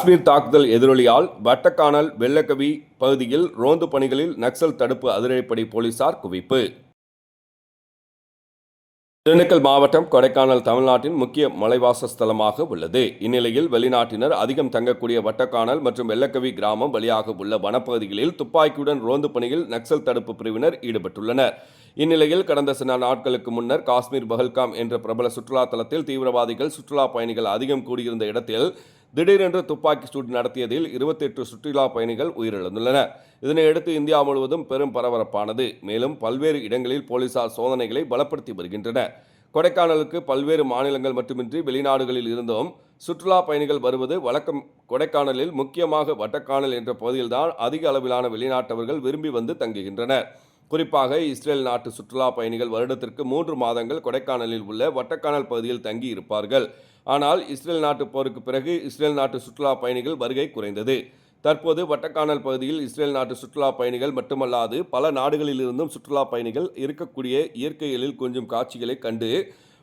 காஷ்மீர் தாக்குதல் எதிரொலியால் வட்டக்கானல் வெள்ளக்கவி பகுதியில் ரோந்து பணிகளில் நக்சல் தடுப்பு அதிரடிப்படை போலீசார் குவிப்பு. திண்டுக்கல் மாவட்டம் கொடைக்கானல் தமிழ்நாட்டின் முக்கிய மலைவாச ஸ்தலமாக உள்ளது. இந்நிலையில் வெளிநாட்டினர் அதிகம் தங்கக்கூடிய வட்டக்கானல் மற்றும் வெள்ளக்கவி கிராமம் வழியாக உள்ள வனப்பகுதிகளில் துப்பாக்கியுடன் ரோந்து பணியில் நக்சல் தடுப்பு பிரிவினர் ஈடுபட்டுள்ளனர். இந்நிலையில் கடந்த சில நாட்களுக்கு முன்னர் காஷ்மீர் பஹல்காம் என்ற பிரபல சுற்றுலா தலத்தில் தீவிரவாதிகள் சுற்றுலா பயணிகள் அதிகம் கூடியிருந்த இடத்தில் திடீரென்று துப்பாக்கி சூடு நடத்தியதில் 28 சுற்றுலா பயணிகள் உயிரிழந்துள்ளனர் இதனையடுத்து இந்தியா முழுவதும் பெரும் பரபரப்பானது. மேலும் பல்வேறு இடங்களில் போலீசார் சோதனைகளை பலப்படுத்தி வருகின்றனர். கொடைக்கானலுக்கு பல்வேறு மாநிலங்கள் மட்டுமின்றி வெளிநாடுகளில் இருந்தும் சுற்றுலா பயணிகள் வருவது வழக்கம். கொடைக்கானலில் முக்கியமாக வட்டக்கானல் என்ற பகுதியில்தான் அதிக அளவிலான வெளிநாட்டவர்கள் விரும்பி வந்து தங்குகின்றனர். குறிப்பாக இஸ்ரேல் நாட்டு சுற்றுலா பயணிகள் வருடத்திற்கு மூன்று மாதங்கள் கொடைக்கானலில் உள்ள வட்டக்கானல் பகுதியில் தங்கி இருப்பார்கள் ஆனால் இஸ்ரேல் நாட்டு போருக்கு பிறகு இஸ்ரேல் நாட்டு சுற்றுலா பயணிகள் வருகை குறைந்தது. தற்போது வட்டக்கானல் பகுதியில் இஸ்ரேல் நாட்டு சுற்றுலா பயணிகள் மட்டுமல்லாது பல நாடுகளிலிருந்தும் சுற்றுலா பயணிகள் இருக்கக்கூடிய இயற்கைகளில் கொஞ்சம் காட்சிகளை கண்டு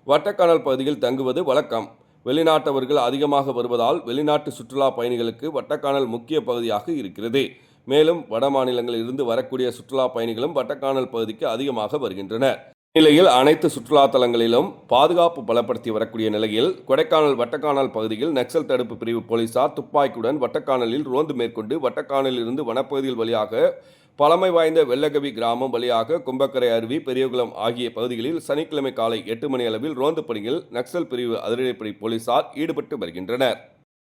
வட்டக்கானல் பகுதியில் தங்குவது வழக்கம். வெளிநாட்டவர்கள் அதிகமாக வருவதால் வெளிநாட்டு சுற்றுலா பயணிகளுக்கு வட்டக்கானல் முக்கிய பகுதியாக இருக்கிறது. மேலும் வட மாநிலங்களில் இருந்து வரக்கூடிய சுற்றுலா பயணிகளும் வட்டக்கானல் பகுதிக்கு அதிகமாக வருகின்றனர். நிலையில் அனைத்து சுற்றுலா தலங்களிலும் பாதுகாப்பு பலப்படுத்தி வரக்கூடிய நிலையில் கொடைக்கானல் வட்டக்கானல் பகுதியில் நக்சல் தடுப்பு பிரிவு போலீசார் துப்பாக்கியுடன் வட்டக்கானலில் ரோந்து மேற்கொண்டு வட்டக்கானலில் இருந்து வனப்பகுதியில் வழியாக பழமை வாய்ந்த வெள்ளகவி கிராமம் வழியாக கும்பக்கரை அருவி பெரியகுளம் ஆகிய பகுதிகளில் சனிக்கிழமை காலை எட்டு மணி அளவில் ரோந்து பணியில் நக்சல் பிரிவு அதிரடிப்படை போலீசார் ஈடுபட்டு வருகின்றனர்.